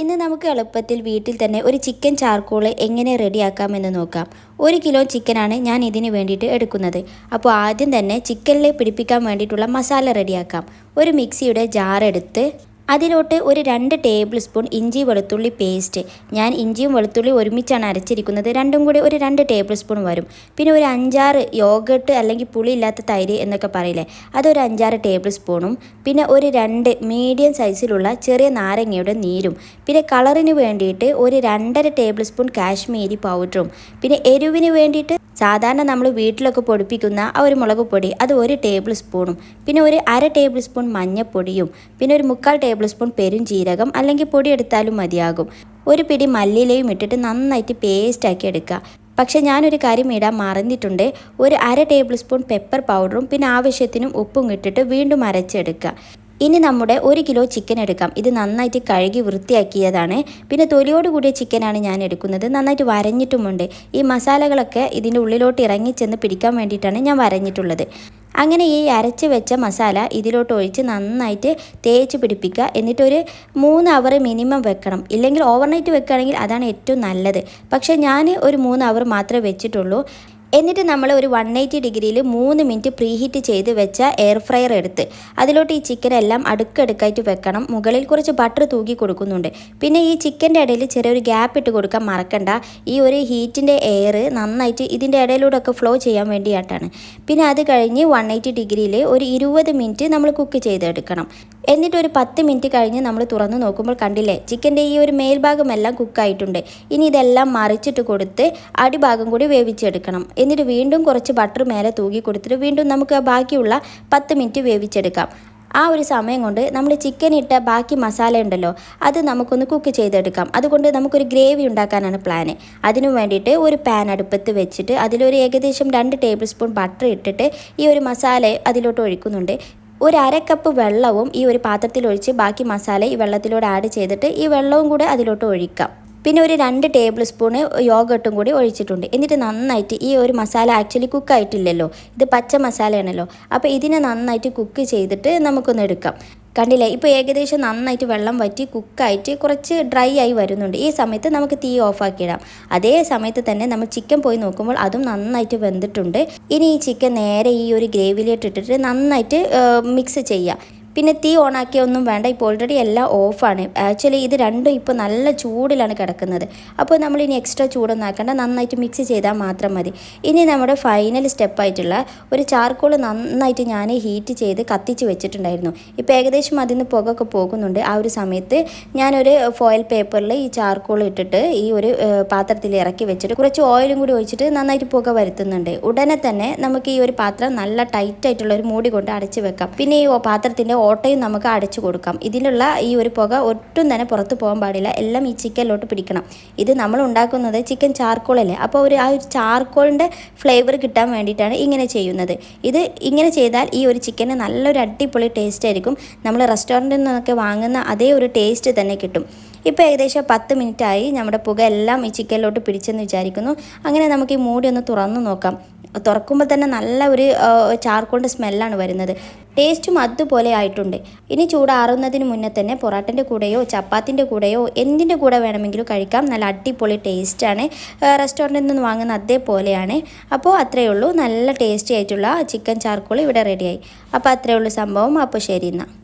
ഇന്ന് നമുക്ക് എളുപ്പത്തിൽ വീട്ടിൽ തന്നെ ഒരു ചിക്കൻ ചാർക്കോൾ എങ്ങനെ റെഡിയാക്കാമെന്ന് നോക്കാം. ഒരു കിലോ ചിക്കനാണ് ഞാൻ ഇതിന് വേണ്ടിയിട്ട് എടുക്കുന്നത്. അപ്പോൾ ആദ്യം തന്നെ ചിക്കനിലെ പിടിപ്പിക്കാൻ വേണ്ടിയിട്ടുള്ള മസാല റെഡിയാക്കാം. ഒരു മിക്സിയുടെ ജാർ എടുത്ത് അതിലോട്ട് ഒരു രണ്ട് ടേബിൾ സ്പൂൺ ഇഞ്ചി വെളുത്തുള്ളി പേസ്റ്റ്. ഞാൻ ഇഞ്ചിയും വെളുത്തുള്ളി ഒരുമിച്ചാണ് അരച്ചിരിക്കുന്നത്. രണ്ടും കൂടി ഒരു രണ്ട് ടേബിൾ സ്പൂൺ വരും. പിന്നെ ഒരു അഞ്ചാറ് യോഗട്ട് അല്ലെങ്കിൽ പുളി ഇല്ലാത്ത തൈര് എന്നൊക്കെ പറയില്ലേ അതൊരു അഞ്ചാറ് ടേബിൾ സ്പൂണും പിന്നെ ഒരു രണ്ട് മീഡിയം സൈസിലുള്ള ചെറിയ നാരങ്ങയുടെ നീരും പിന്നെ കളറിന് വേണ്ടിയിട്ട് ഒരു രണ്ടര ടേബിൾ സ്പൂൺ കാശ്മീരി പൗഡറും പിന്നെ എരിവിന് വേണ്ടിയിട്ട് സാധാരണ നമ്മൾ വീട്ടിലൊക്കെ പൊടിപ്പിക്കുന്ന ആ ഒരു മുളക് പൊടി അത് ഒരു ടേബിൾ സ്പൂണും പിന്നെ ഒരു അര ടേബിൾ സ്പൂൺ മഞ്ഞപ്പൊടിയും പിന്നെ ഒരു മുക്കാൽ ടേബിൾ സ്പൂൺ പെരുംജീരകം അല്ലെങ്കിൽ പൊടി എടുത്താലും മതിയാകും. ഒരു പിടി മല്ലിയിലയും ഇട്ടിട്ട് നന്നായിട്ട് പേസ്റ്റാക്കി എടുക്കുക. പക്ഷേ ഞാനൊരു കാര്യം ഇടാൻ മറന്നിട്ടുണ്ട്. ഒരു അര ടേബിൾ സ്പൂൺ പെപ്പർ പൗഡറും പിന്നെ ആവശ്യത്തിനും ഉപ്പും ഇട്ടിട്ട് വീണ്ടും അരച്ചെടുക്കുക. ഇനി നമ്മുടെ ഒരു കിലോ ചിക്കൻ എടുക്കാം. ഇത് നന്നായിട്ട് കഴുകി വൃത്തിയാക്കിയതാണ്. പിന്നെ തൊലിയോട് കൂടിയ ചിക്കനാണ് ഞാൻ എടുക്കുന്നത്. നന്നായിട്ട് വരഞ്ഞിട്ടുമുണ്ട്. ഈ മസാലകളൊക്കെ ഇതിന്റെ ഉള്ളിലോട്ട് ഇറങ്ങി ചെന്ന് പിടിക്കാൻ വേണ്ടിയിട്ടാണ് ഞാൻ വരഞ്ഞിട്ടുള്ളത്. അങ്ങനെ ഈ അരച്ച് വെച്ച മസാല ഇതിലോട്ട് ഒഴിച്ച് നന്നായിട്ട് തേച്ച് പിടിപ്പിക്കുക. എന്നിട്ടൊരു മൂന്ന് അവർ മിനിമം വെക്കണം. ഇല്ലെങ്കിൽ ഓവർനൈറ്റ് വെക്കുകയാണെങ്കിൽ അതാണ് ഏറ്റവും നല്ലത്. പക്ഷേ ഞാൻ ഒരു മൂന്ന് അവർ മാത്രമേ വെച്ചിട്ടുള്ളൂ. എന്നിട്ട് നമ്മൾ ഒരു വൺ എയ്റ്റി ഡിഗ്രിയിൽ മൂന്ന് മിനിറ്റ് പ്രീഹീറ്റ് ചെയ്ത് വെച്ച എയർ ഫ്രയർ എടുത്ത്. അതിലോട്ട് ഈ ചിക്കൻ എല്ലാം അടുക്കടുക്കായിട്ട് വെക്കണം. മുകളിൽ കുറച്ച് ബട്ടർ തൂക്കി കൊടുക്കുന്നുണ്ട്. പിന്നെ ഈ ചിക്കന്റെ ഇടയിൽ ചെറിയൊരു ഗ്യാപ്പ് ഇട്ട് കൊടുക്കാൻ മറക്കണ്ട. ഈ ഒരു ഹീറ്റിന്റെ എയർ നന്നായിട്ട് ഇതിന്റെ ഇടയിലൂടെ ഒക്കെ ഫ്ലോ ചെയ്യാൻ വേണ്ടിയിട്ടാണ്. പിന്നെ അത് കഴിഞ്ഞ് വൺ എയ്റ്റി ഡിഗ്രിയിൽ ഒരു ഇരുപത് മിനിറ്റ് നമ്മൾ കുക്ക് ചെയ്തെടുക്കണം. എന്നിട്ട് ഒരു പത്ത് മിനിറ്റ് കഴിഞ്ഞ് നമ്മൾ തുറന്ന് നോക്കുമ്പോൾ കണ്ടില്ലേ ചിക്കന്റെ ഈ ഒരു മേൽഭാഗമെല്ലാം കുക്കായിട്ടുണ്ട്. ഇനി ഇതെല്ലാം മറിച്ചിട്ട് കൊടുത്ത് അടിഭാഗം കൂടി വേവിച്ചെടുക്കണം. എന്നിട്ട് വീണ്ടും കുറച്ച് ബട്ടർ മേലെ തൂക്കി കൊടുത്തിട്ട് വീണ്ടും നമുക്ക് ബാക്കിയുള്ള പത്ത് മിനിറ്റ് വേവിച്ചെടുക്കാം. ആ ഒരു സമയം കൊണ്ട് നമ്മൾ ചിക്കൻ ഇട്ട ബാക്കി മസാല ഉണ്ടല്ലോ അത് നമുക്കൊന്ന് കുക്ക് ചെയ്തെടുക്കാം. അതുകൊണ്ട് നമുക്കൊരു ഗ്രേവി ഉണ്ടാക്കാനാണ് പ്ലാന് അതിനു വേണ്ടിയിട്ട് ഒരു പാൻ അടുപ്പത്ത് വെച്ചിട്ട് അതിലൊരു ഏകദേശം രണ്ട് ടേബിൾ സ്പൂൺ ബട്ടർ ഇട്ടിട്ട് ഈ ഒരു മസാല അതിലോട്ട് ഒഴിക്കുന്നുണ്ട്. ഒരു കപ്പ് വെള്ളവും ഈ ഒരു പാത്രത്തിൽ ഒഴിച്ച് ബാക്കി മസാല ഈ വെള്ളത്തിലൂടെ ആഡ് ചെയ്തിട്ട് ഈ വെള്ളവും കൂടെ അതിലോട്ട് ഒഴിക്കാം. പിന്നെ ഒരു രണ്ട് ടേബിൾ സ്പൂണ് യോഗട്ടും കൂടി ഒഴിച്ചിട്ടുണ്ട്. എന്നിട്ട് നന്നായിട്ട് ഈ ഒരു മസാല ആക്ച്വലി കുക്കായിട്ടില്ലല്ലോ ഇത് പച്ച മസാലയാണല്ലോ. അപ്പോൾ ഇതിനെ നന്നായിട്ട് കുക്ക് ചെയ്തിട്ട് നമുക്കൊന്ന് എടുക്കാം. കണ്ടില്ലേ? ഇപ്പോൾ ഏകദേശം നന്നായിട്ട് വെള്ളം വറ്റി കുക്കായിട്ട് കുറച്ച് ഡ്രൈ ആയി വരുന്നുണ്ട്. ഈ സമയത്ത് നമുക്ക് തീ ഓഫാക്കിയിടാം. അതേ സമയത്ത് തന്നെ നമ്മൾ ചിക്കൻ പോയി നോക്കുമ്പോൾ അതും നന്നായിട്ട് വെന്തിട്ടുണ്ട്. ഇനി ഈ ചിക്കൻ നേരെ ഈ ഒരു ഗ്രേവിയിലേട്ട് ഇട്ടിട്ട് നന്നായിട്ട് മിക്സ് ചെയ്യാം. പിന്നെ തീ ഓണാക്കിയൊന്നും വേണ്ട. ഇപ്പോൾ ഓൾറെഡി എല്ലാം ഓഫാണ് ആക്ച്വലി ഇത് രണ്ടും ഇപ്പോൾ നല്ല ചൂടിലാണ് കിടക്കുന്നത്. അപ്പോൾ നമ്മൾ ഇനി എക്സ്ട്രാ ചൂടൊന്നും ആക്കേണ്ട. നന്നായിട്ട് മിക്സ് ചെയ്താൽ മാത്രം മതി. ഇനി നമ്മുടെ ഫൈനൽ സ്റ്റെപ്പായിട്ടുള്ള ഒരു ചാർക്കോൾ നന്നായിട്ട് ഞാൻ ഹീറ്റ് ചെയ്ത് കത്തിച്ച് വെച്ചിട്ടുണ്ടായിരുന്നു. ഇപ്പോൾ ഏകദേശം അതിൽ നിന്ന് പുകയൊക്കെ പോകുന്നുണ്ട്. ആ ഒരു സമയത്ത് ഞാനൊരു ഫോയിൽ പേപ്പറിൽ ഈ ചാർക്കോൾ ഇട്ടിട്ട് ഈ ഒരു പാത്രത്തിൽ ഇറക്കി വെച്ചിട്ട് കുറച്ച് ഓയിലും കൂടി ഒഴിച്ചിട്ട് നന്നായിട്ട് പുക വരുത്തുന്നുണ്ട്. ഉടനെ തന്നെ നമുക്ക് ഈ ഒരു പാത്രം നല്ല ടൈറ്റായിട്ടുള്ള ഒരു മൂടി കൊണ്ട് അടച്ച് വെക്കാം. പിന്നെ ഈ പാത്രത്തിന്റെ ഓട്ടയും നമുക്ക് അടച്ചു കൊടുക്കാം. ഇതിലുള്ള ഈ ഒരു പുക ഒട്ടും തന്നെ പുറത്ത് പോകാൻ പാടില്ല. എല്ലാം ഈ ചിക്കനിലോട്ട് പിടിക്കണം. ഇത് നമ്മൾ ഉണ്ടാക്കുന്നത് ചിക്കൻ ചാർക്കോളല്ലേ? അപ്പോൾ ഒരു ആ ഒരു ചാർക്കോളിന്റെ ഫ്ലേവർ കിട്ടാൻ വേണ്ടിയിട്ടാണ് ഇങ്ങനെ ചെയ്യുന്നത്. ഇത് ഇങ്ങനെ ചെയ്താൽ ഈ ഒരു ചിക്കന് നല്ലൊരു അടിപൊളി ടേസ്റ്റ് ആയിരിക്കും. നമ്മൾ റെസ്റ്റോറന്റിൽ നിന്നൊക്കെ വാങ്ങുന്ന അതേ ഒരു ടേസ്റ്റ് തന്നെ കിട്ടും. ഇപ്പോൾ ഏകദേശം പത്ത് മിനിറ്റായി നമ്മുടെ പുക എല്ലാം ഈ ചിക്കനിലോട്ട് പിടിച്ചെന്ന് വിചാരിക്കുന്നു. അങ്ങനെ നമുക്ക് ഈ മൂടി ഒന്ന് തുറന്നു നോക്കാം. തുറക്കുമ്പോൾ തന്നെ നല്ല ഒരു ചാർക്കോളിന്റെ സ്മെല്ലാണ് വരുന്നത്. ടേസ്റ്റും അതുപോലെ ആയിട്ടുണ്ട്. ഇനി ചൂടാറുന്നതിന് മുന്നേ തന്നെ പൊറാട്ടന്റെ കൂടെയോ ചപ്പാത്തിന്റെ കൂടെയോ എന്തിന്റെ കൂടെ വേണമെങ്കിലും കഴിക്കാം. നല്ല അടിപൊളി ടേസ്റ്റാണ്. റെസ്റ്റോറന്റിൽ നിന്ന് വാങ്ങുന്ന അതേപോലെയാണ്. അപ്പോൾ അത്രയേ ഉള്ളൂ. നല്ല ടേസ്റ്റി ആയിട്ടുള്ള ചിക്കൻ ചാർക്കോൾ ഇവിടെ റെഡിയായി. അപ്പോൾ അത്രയേ ഉള്ളൂ സംഭവം. അപ്പോൾ ശരി എന്നാൽ